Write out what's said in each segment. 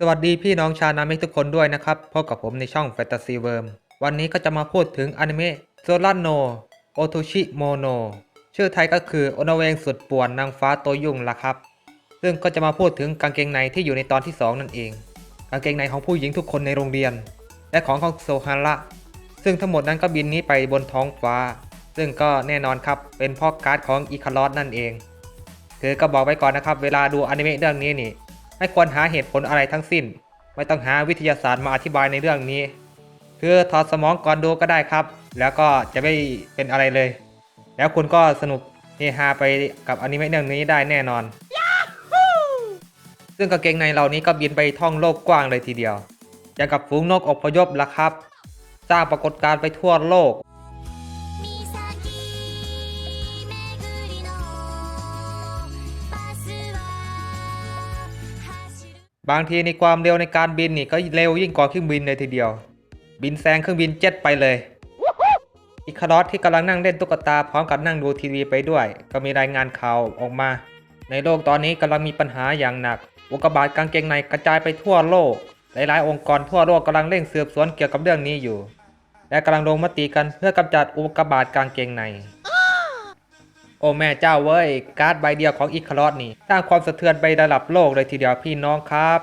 สวัสดีพี่น้องชาวนามิกทุกคนด้วยนะครับ พบกับผมในช่อง Fantasy Worm วันนี้ก็จะมาพูดถึงอนิเมะโซลันโนโอโทชิโมโนชื่อไทยก็คือโอนาเวงสุดป่วนนางฟ้าตัวยุ่งละครับ ซึ่งก็จะมาพูดถึงกางเกงในที่อยู่ในตอนที่ 2 นั่นเอง กางเกงในของผู้หญิงทุกคนในโรงเรียน และของของโซฮาระซึ่งทั้งหมดนั้นก็บินนี้ไปบนท้องฟ้า ซึ่งก็แน่นอนครับเป็นพ่อการ์ดของอีคารอสนั่นเองคือก็บอกไว้ก่อนนะครับ เวลาดูอนิเมะเรื่องนี้นี่ ไม่ควรหาเหตุผลอะไรทั้งสิ้น ไม่ต้องหาวิทยาศาสตร์มาอธิบายในเรื่องนี้ คือถอดสมองก่อนดูก็ได้ครับ แล้วก็จะไม่เป็นอะไรเลย แล้วคุณก็สนุกเฮฮาไปกับอนิเมะเรื่องนี้ได้แน่นอน ซึ่งกางเกงในเหล่านี้ก็บินไปท่องโลกกว้างเลยทีเดียว อย่างกับฝูงนกอพยพละครับ สร้างปรากฏการณ์ไปทั่วโลก บางทีในความเร็วในการบินนี่ก็เร็วยิ่งกว่าเครื่องบินเลยทีเดียว บินแซงเครื่องบินเจ็ตไปเลยอีคารอสที่กำลังนั่งเล่นตุ๊กตาพร้อมกับนั่งดูทีวีไปด้วย ก็มีรายงานข่าวออกมา ในโลกตอนนี้กำลังมีปัญหาอย่างหนัก อุกกาบาตกางเกงในกระจายไปทั่วโลก หลายๆ องค์กรทั่วโลกกำลังเร่งสืบสวนเกี่ยวกับเรื่องนี้อยู่ และกำลังลงมติกันเพื่อกำจัดอุกกาบาตกางเกงใน โอ้แม่เจ้าเว้ย การ์ดใบเดียวของอีคารอสนี่สร้างความสะเทือนไประดับโลกเลยทีเดียวพี่น้องครับ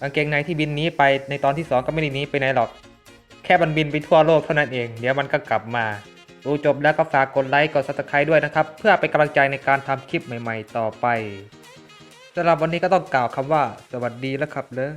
กางเกงในที่บินนี้ไปในตอนที่ 2 ก็ไม่ได้นี้ไปไหนหรอก แค่มันบินไปทั่วโลกเท่านั้นเอง เดี๋ยวมันก็กลับมา ดูจบแล้วก็ฝากกดไลค์กดซับสไครต์ด้วยนะครับ เพื่อเป็นกำลังใจในการทำคลิปใหม่ ๆ ต่อไปสำหรับวันนี้ก็ต้องกล่าวคำว่า สวัสดีแล้วครับเลย